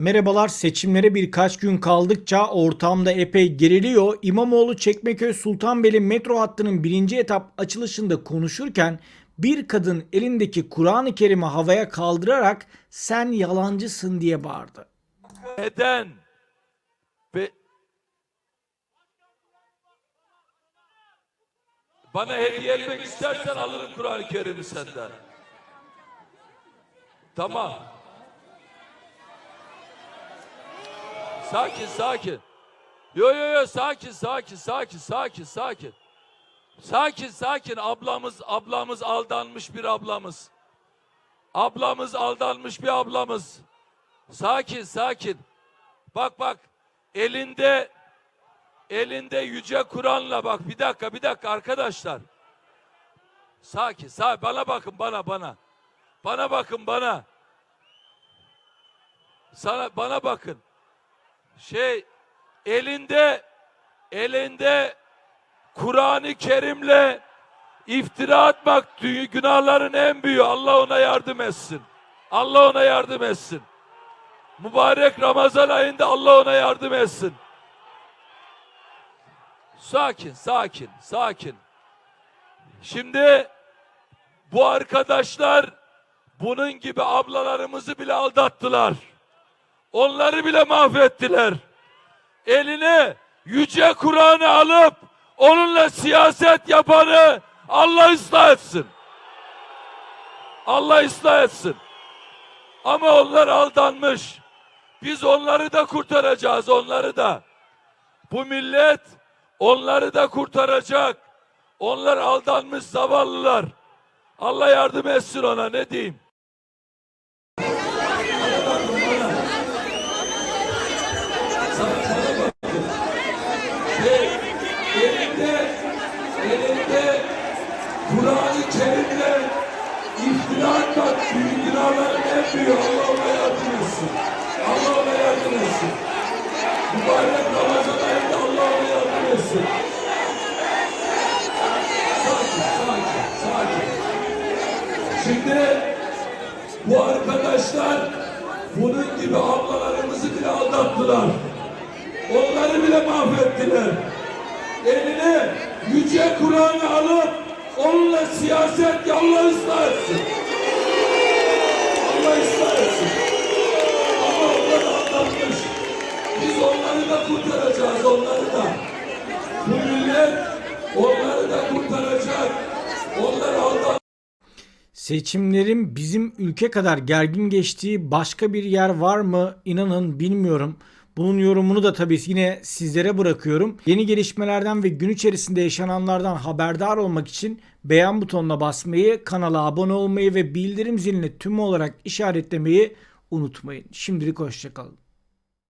Merhabalar seçimlere birkaç gün kaldıkça ortamda epey geriliyor. İmamoğlu Çekmeköy Sultanbeyli metro hattının birinci etap açılışında konuşurken bir kadın elindeki Kur'an-ı Kerim'i havaya kaldırarak sen yalancısın diye bağırdı. Neden? Ve bana hediye etmek istersen alırım Kur'an-ı Kerim'i senden. Tamam. Sakin sakin. Yo yo yo sakin sakin sakin sakin sakin. Sakin sakin ablamız ablamız aldanmış bir ablamız. Ablamız aldanmış bir ablamız. Sakin sakin. Bak bak elinde elinde yüce Kur'an'la bak bir dakika bir dakika arkadaşlar. Sakin sakin bana bakın bana bana. Bana bakın bana. Sana bana bakın. Şey elinde elinde Kur'an-ı Kerim'le iftira atmak günahların en büyüğü. Allah ona yardım etsin. Allah ona yardım etsin. Mübarek Ramazan ayında Allah ona yardım etsin. Sakin, sakin, sakin. Şimdi bu arkadaşlar bunun gibi ablalarımızı bile aldattılar. Onları bile mahvettiler. Eline yüce Kur'an'ı alıp onunla siyaset yapanı Allah ıslah etsin. Allah ıslah etsin. Ama onlar aldanmış. Biz onları da kurtaracağız, onları da. Bu millet onları da kurtaracak. Onlar aldanmış zavallılar. Allah yardım etsin ona ne diyeyim. elinde, elinde Kur'an-ı Kerim'le atmak büyük günahların en büyüğü. Allah ona yardım etsin. Allah ona yardım etsin. Mübarek Ramazan ayında Allah ona yardım etsin. Sakin, sakin, sakin. Şimdi bu arkadaşlar bunun gibi ablalarımızı bile aldattılar. Onları bile mahvettiler. Eline yüce Kur'an'ı alıp onunla siyaset ya Allah ıslah da kurtaracağız, onları da. Bu millet onları da kurtaracak. Onlar aldatmış. Seçimlerin bizim ülke kadar gergin geçtiği başka bir yer var mı? İnanın bilmiyorum. Bunun yorumunu da tabii yine sizlere bırakıyorum. Yeni gelişmelerden ve gün içerisinde yaşananlardan haberdar olmak için beğen butonuna basmayı, kanala abone olmayı ve bildirim zilini tüm olarak işaretlemeyi unutmayın. Şimdilik hoşçakalın.